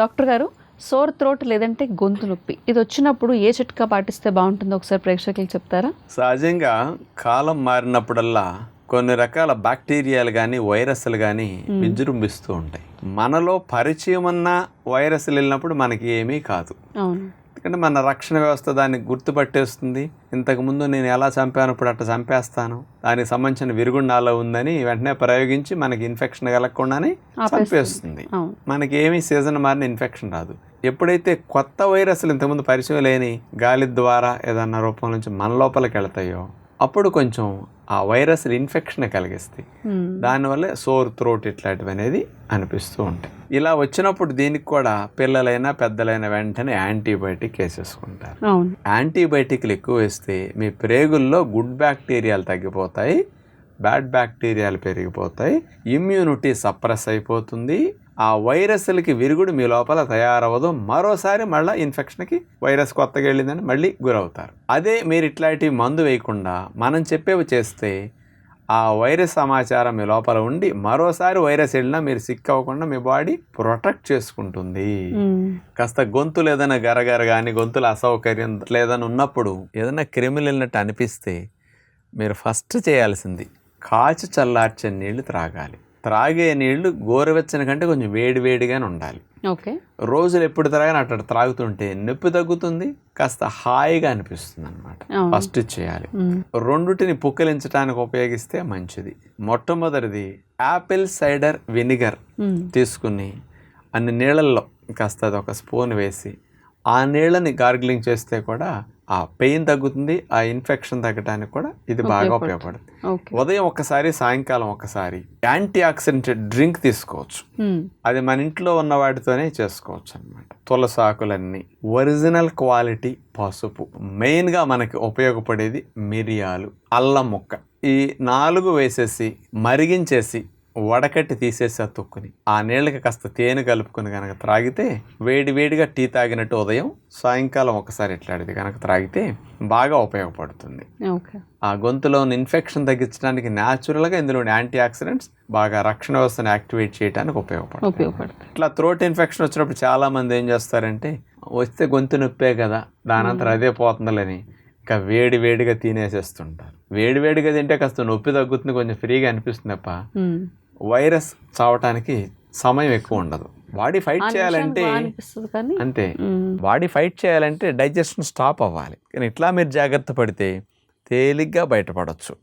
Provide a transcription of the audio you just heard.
Doctor గారు sour throat లేదంటే గొంతు నొప్పి. ఇది వచ్చినప్పుడు ఏ చిట్కా పాటిస్తే బాగుంటుందో ఒకసారి ప్రేక్షకులకు చెప్తారా? సహజంగా కాలం మారినప్పుడల్లా కొన్ని రకాల బ్యాక్టీరియాలు కానీ వైరస్లు కానీ విజృంభిస్తూ ఉంటాయి. మనలో పరిచయం ఉన్న వైరస్లు వెళ్ళినప్పుడు మనకి ఏమీ కాదు. అవును. ఎందుకంటే మన రక్షణ వ్యవస్థ దాన్ని గుర్తుపట్టేస్తుంది. ఇంతకుముందు నేను ఎలా చంపాను ఇప్పుడు అట్లా చంపేస్తాను. దానికి సంబంధించిన విరుగుడు నాలో ఉందని వెంటనే ప్రయోగించి మనకి ఇన్ఫెక్షన్ కలగకుండానే చంపేస్తుంది. మనకి ఏమీ సీజన్ మారిన ఇన్ఫెక్షన్ రాదు. ఎప్పుడైతే కొత్త వైరస్లు ఇంతకుముందు పరిచయం లేని గాలి ద్వారా ఏదన్నా రూపం నుంచి మన లోపలికి వెళ్తాయో అప్పుడు కొంచెం ఆ వైరస్ ఇన్ఫెక్షన్ కలిగిస్తాయి. దానివల్ల సోర్ త్రోట్ ఇట్లాంటివి అనేది అనిపిస్తూ ఉంటాయి. ఇలా వచ్చినప్పుడు దీనికి కూడా పిల్లలైనా పెద్దలైనా వెంటనే యాంటీబయాటిక్ వేసేసుకుంటారు. యాంటీబయాటిక్లు ఎక్కువ వేస్తే మీ ప్రేగుల్లో గుడ్ బ్యాక్టీరియాలు తగ్గిపోతాయి బ్యాడ్ బ్యాక్టీరియాలు పెరిగిపోతాయి ఇమ్యూనిటీ సప్రెస్ అయిపోతుంది ఆ వైరస్లకి విరుగుడు మీ లోపల తయారవ్వదు మరోసారి మళ్ళీ ఇన్ఫెక్షన్కి వైరస్ కొత్తగా వెళ్ళిందని మళ్ళీ గురవుతారు. అదే మీరు ఇట్లాంటి మందు వేయకుండా మనం చెప్పేవి చేస్తే ఆ వైరస్ సమాచారం మీ లోపల ఉండి మరోసారి వైరస్ వెళ్ళినా మీరు సిక్ అవ్వకుండా మీ బాడీ ప్రొటెక్ట్ చేసుకుంటుంది. కాస్త గొంతులు ఏదైనా గరగర కానీ గొంతులు అసౌకర్యం లేదని ఉన్నప్పుడు ఏదైనా క్రిములు వెళ్ళినట్టు అనిపిస్తే మీరు ఫస్ట్ చేయాల్సింది కాచి చల్లార్చే నీళ్ళు త్రాగాలి. త్రాగే నీళ్ళు గోరువెచ్చని కంటే కొంచెం వేడి వేడిగానే ఉండాలి ఓకే రోజులు ఎప్పుడు త్రాగానే అట్లా త్రాగుతుంటే నొప్పి తగ్గుతుంది కాస్త హాయిగా అనిపిస్తుంది అనమాట. ఫస్ట్ చేయాలి. రెండుటిని పుక్కిలించడానికి ఉపయోగిస్తే మంచిది మొట్టమొదటిది యాపిల్ సైడర్ వినిగర్. తీసుకుని అన్ని నీళ్ళల్లో కాస్త అది ఒక స్పూన్ వేసి ఆ నీళ్ళని గార్గిలింగ్ చేస్తే కూడా ఆ పెయిన్ తగ్గుతుంది ఆ ఇన్ఫెక్షన్ తగ్గడానికి కూడా ఇది బాగా ఉపయోగపడుతుంది. ఉదయం ఒకసారి సాయంకాలం ఒకసారి యాంటీ ఆక్సిడెంట్ డ్రింక్ తీసుకోవచ్చు. అది మన ఇంట్లో ఉన్న వాటితోనే చేసుకోవచ్చు అనమాట తులసాకులన్నీ ఒరిజినల్ క్వాలిటీ పసుపు. మెయిన్గా మనకి ఉపయోగపడేది మిరియాలు అల్లం ముక్క. ఈ నాలుగు వేసేసి మరిగించేసి వడకట్టి తీసేసి ఆ తొక్కుని. ఆ నీళ్ళకి కాస్త తేనె కలుపుకొని కనుక త్రాగితే వేడి వేడిగా టీ తాగినట్టు ఉదయం సాయంకాలం ఒకసారి ఇట్లాంటిది కనుక త్రాగితే బాగా ఉపయోగపడుతుంది. ఆ గొంతులో ఉన్న ఇన్ఫెక్షన్ తగ్గించడానికి న్యాచురల్గా ఇందులోని యాంటీ ఆక్సిడెంట్స్ బాగా రక్షణ వ్యవస్థను యాక్టివేట్ చేయడానికి ఉపయోగపడుతుంది ఇట్లా థ్రోట్ ఇన్ఫెక్షన్ వచ్చినప్పుడు చాలా మంది ఏం చేస్తారంటే వస్తే గొంతు నొప్పే కదా దానంతరం అదే పోతుందని ఇంకా వేడి వేడిగా తినేసేస్తుంటారు. వేడి వేడిగా తింటే కాస్త నొప్పి తగ్గుతుంది కొంచెం ఫ్రీగా అనిపిస్తుంది తప్ప. వైరస్ చావటానికి సమయం ఎక్కువ ఉండదు. బాడీ ఫైట్ చేయాలంటే అంతే. బాడీ ఫైట్ చేయాలంటే డైజెషన్ స్టాప్ అవ్వాలి. కానీ ఇట్లా మీరు జాగ్రత్త పడితే తేలిగ్గా బయటపడవచ్చు